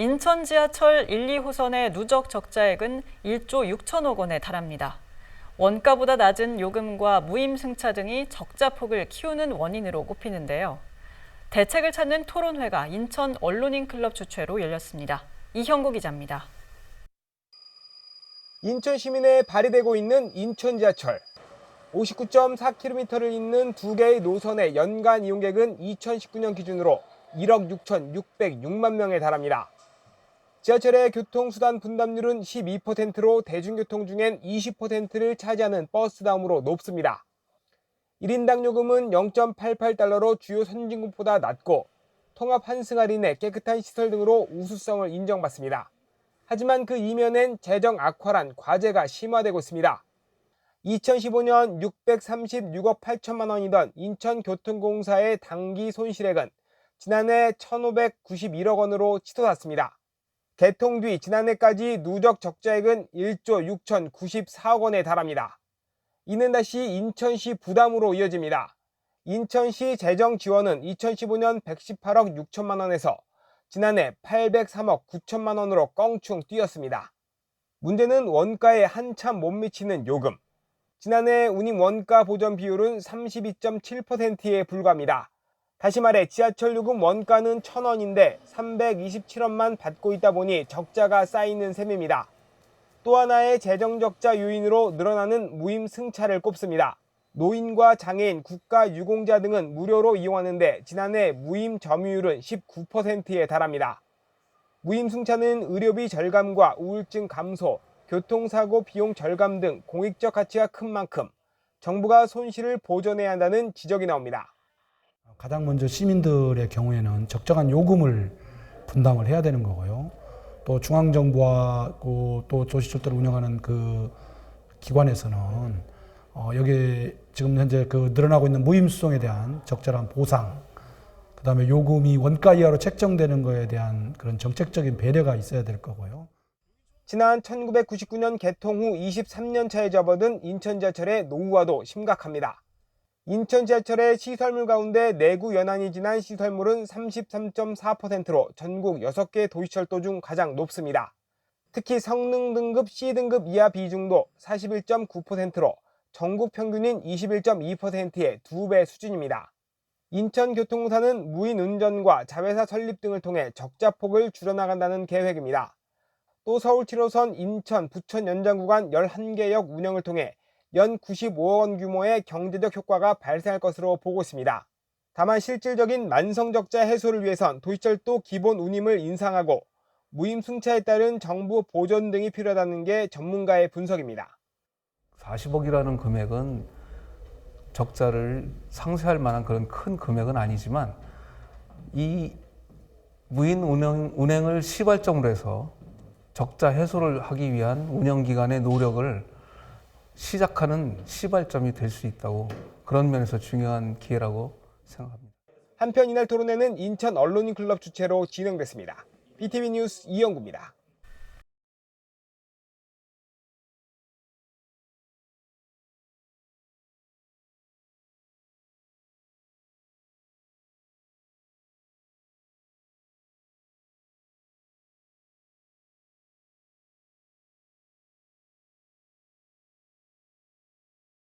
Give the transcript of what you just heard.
인천 지하철 1, 2호선의 누적 적자액은 1조 6천억 원에 달합니다. 원가보다 낮은 요금과 무임승차 등이 적자 폭을 키우는 원인으로 꼽히는데요. 대책을 찾는 토론회가 인천 언론인 클럽 주최로 열렸습니다. 이형구 기자입니다. 인천 시민에 발휘되고 있는 인천 지하철. 59.4km를 잇는 두 개의 노선의 연간 이용객은 2019년 기준으로 1억 6,606만 명에 달합니다. 지하철의 교통수단 분담률은 12%로 대중교통 중엔 20%를 차지하는 버스 다음으로 높습니다. 1인당 요금은 0.88달러로 주요 선진국보다 낮고 통합 환승 할인에 깨끗한 시설 등으로 우수성을 인정받습니다. 하지만 그 이면엔 재정 악화란 과제가 심화되고 있습니다. 2015년 636억 8천만 원이던 인천교통공사의 당기 손실액은 지난해 1,591억 원으로 치솟았습니다. 개통 뒤 지난해까지 누적 적자액은 1조 6,094억 원에 달합니다. 이는 다시 인천시 부담으로 이어집니다. 인천시 재정 지원은 2015년 118억 6천만 원에서 지난해 803억 9천만 원으로 껑충 뛰었습니다. 문제는 원가에 한참 못 미치는 요금. 지난해 운임 원가 보전 비율은 32.7%에 불과합니다. 다시 말해 지하철 요금 원가는 1,000원인데 327원만 받고 있다 보니 적자가 쌓이는 셈입니다. 또 하나의 재정 적자 요인으로 늘어나는 무임 승차를 꼽습니다. 노인과 장애인, 국가 유공자 등은 무료로 이용하는데 지난해 무임 점유율은 19%에 달합니다. 무임 승차는 의료비 절감과 우울증 감소, 교통사고 비용 절감 등 공익적 가치가 큰 만큼 정부가 손실을 보전해야 한다는 지적이 나옵니다. 가장 먼저 시민들의 경우에는 적정한 요금을 분담을 해야 되는 거고요. 또 중앙정부와 그또 도시철도를 운영하는 그 기관에서는 어 여기 지금 현재 그 늘어나고 있는 무임수송에 대한 적절한 보상, 그 다음에 요금이 원가 이하로 책정되는 거에 대한 그런 정책적인 배려가 있어야 될 거고요. 지난 1999년 개통 후 23년 차에 접어든 인천 지하철의 노후화도 심각합니다. 인천 지하철의 시설물 가운데 내구 연한이 지난 시설물은 33.4%로 전국 6개 도시철도 중 가장 높습니다. 특히 성능 등급 C등급 이하 비중도 41.9%로 전국 평균인 21.2%의 두배 수준입니다. 인천교통공사는 무인 운전과 자회사 설립 등을 통해 적자폭을 줄여나간다는 계획입니다. 또 서울 7호선 인천 부천 연장 구간 11개역 운영을 통해 연 95억 원 규모의 경제적 효과가 발생할 것으로 보고 있습니다. 다만 실질적인 만성 적자 해소를 위해선 도시철도 기본 운임을 인상하고 무임 승차에 따른 정부 보전 등이 필요하다는 게 전문가의 분석입니다. 40억이라는 금액은 적자를 상쇄할 만한 그런 큰 금액은 아니지만 이 무인 운행, 운행을 시발점으로 해서 적자 해소를 하기 위한 운영 기관의 노력을 시작하는 시발점이 될 수 있다고 그런 면에서 중요한 기회라고 생각합니다. 한편 이날 토론회는 인천 언론인 클럽 주최로 진행됐습니다. BTV 뉴스 이영구입니다.